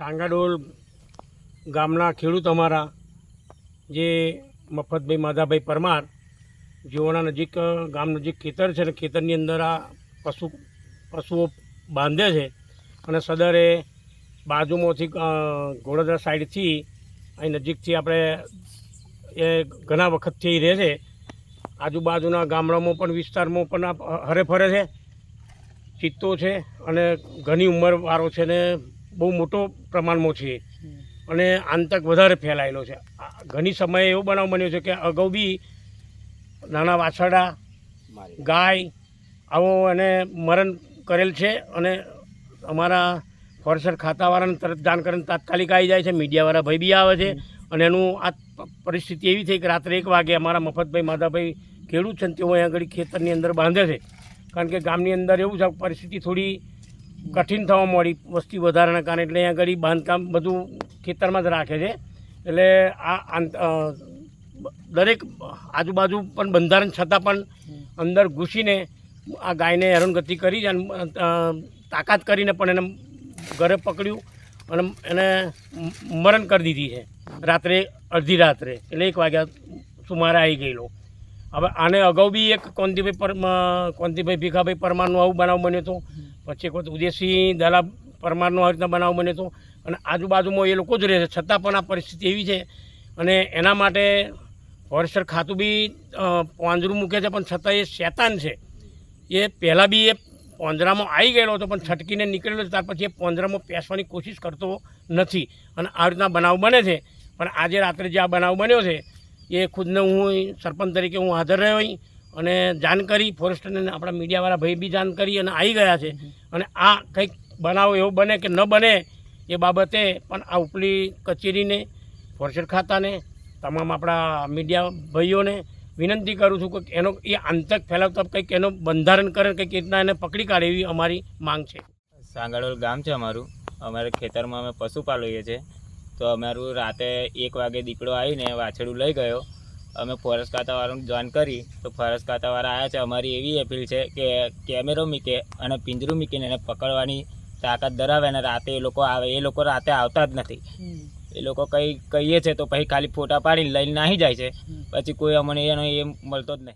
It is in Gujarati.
સાંગાડોલ ગામના ખેડૂત અમારા, જે મફતભાઈ માધાભાઈ પરમાર જેઓના નજીક ગામ નજીક ખેતર છે અને ખેતરની અંદર આ પશુ, પશુઓ બાંધે છે અને સદરે બાજુમાંથી ઘોડાદરા સાઈડથી અહીં નજીકથી આપણે એ ઘણા વખતથી રહે છે. આજુબાજુના ગામડામાં પણ, વિસ્તારમાં પણ હરેફરે હરે ફરે છે. ચિત્તો છે અને ઘણી ઉંમરવાળો છે ને બહુ મોટો પ્રમાણમાં છે. અને આંતક વધારે ફેલાયેલો છે. ઘણી સમયે એવો બનાવ બન્યો છે કે અગાઉ બી નાના વાછરડા ગાય આવો એને મરણ કરેલ છે અને અમારા ફોરેસ્ટર ખાતાવાળાને તરત જાણ કરીને તાત્કાલિક આવી જાય છે. મીડિયાવાળા ભાઈ બી આવે છે અને એનું આ પરિસ્થિતિ એવી થઈ કે રાત્રે એક વાગે અમારા મફતભાઈ માધાભાઈ ખેડૂત છે તેઓ અહીંયા આગળ ખેતરની અંદર બાંધે છે. કારણ કે ગામની અંદર એવું છે પરિસ્થિતિ થોડી કઠિન થવા મળી, વસ્તી વધારાના કારણે. એટલે અહીંયા આગળ બાંધકામ બધું ખેતરમાં જ રાખે છે. એટલે આ દરેક આજુબાજુ પણ બંધારણ છતાં પણ અંદર ઘૂસીને આ ગાયને હેરાનગતિ કરી અને તાકાત કરીને પણ એને ઘરે પકડ્યું અને એને મરણ કરી દીધી છે. રાત્રે, અડધી રાત્રે. એટલે એક વાગ્યા સુમારે આવી ગયેલો. હવે આને અગાઉ બી એક કોંતીભાઈ પર કોંતીભાઈ ભીખાભાઈ પરમારનો આવું બનાવ બન્યો હતો. પછી એક વખત ઉદયસિંહ દલા પરમારનો આ રીતના બનાવ બન્યો હતો. અને આજુબાજુમાં એ લોકો જ રહે છે. છતાં પણ આ પરિસ્થિતિ એવી છે. અને એના માટે ફોરેસ્ટર ખાતું બી પાંજરું મૂકે છે, પણ છતાં એ શેતાન છે. એ પહેલાં બી એ પોંજરામાં આવી ગયેલો હતો, પણ છટકીને નીકળેલો ત્યાર પછી એ પાંજરામાં પેસવાની કોશિશ કરતો નથી. અને આ રીતના બનાવ બને છે. પણ આજે રાત્રે જે આ બનાવ બન્યો છે, એ ખુદને હું સરપંચ તરીકે હું હાજર રહ્યો અહીં. અને જાણ કરી ફોરેસ્ટરને આપણા મીડિયાવાળા ભાઈ બી જાણ કરી અને આવી ગયા છે. અને આ કંઈક બનાવો એવો બને કે ન બને એ બાબતે પણ આ ઉપલી કચેરીને ફોરેસ્ટર ખાતાને તમામ આપણા મીડિયા ભાઈઓને વિનંતી કરું છું કે એનો એ આંતક ફેલાવતા કંઈક એનો બંધારણ કરે કંઈક રીતના એને પકડી કાઢે એવી અમારી માંગ છે. સાંગાડોલ ગામ છે અમારું. અમારે ખેતરમાં અમે પશુ પાલીએ છીએ. તો અમારું રાતે એક વાગે દીકડો આવીને વાછડું લઈ ગયો. અમે ફોરેસ્ટ ખાતાવાળાને જોઈન કરી તો ફોરેસ્ટ ખાતાવાળા આવ્યા છે. અમારી એવી અપીલ છે કે કેમેરો મૂકે અને પિંજરું મૂકીને એને પકડવાની તાકાત ધરાવે અને રાતે એ લોકો આવે. એ લોકો રાતે આવતા જ નથી. એ લોકો કંઈ કહીએ છે તો પછી ખાલી ફોટા પાડીને લઈને નાહી જાય છે. પછી કોઈ અમને એનો એ મળતો જ નહીં.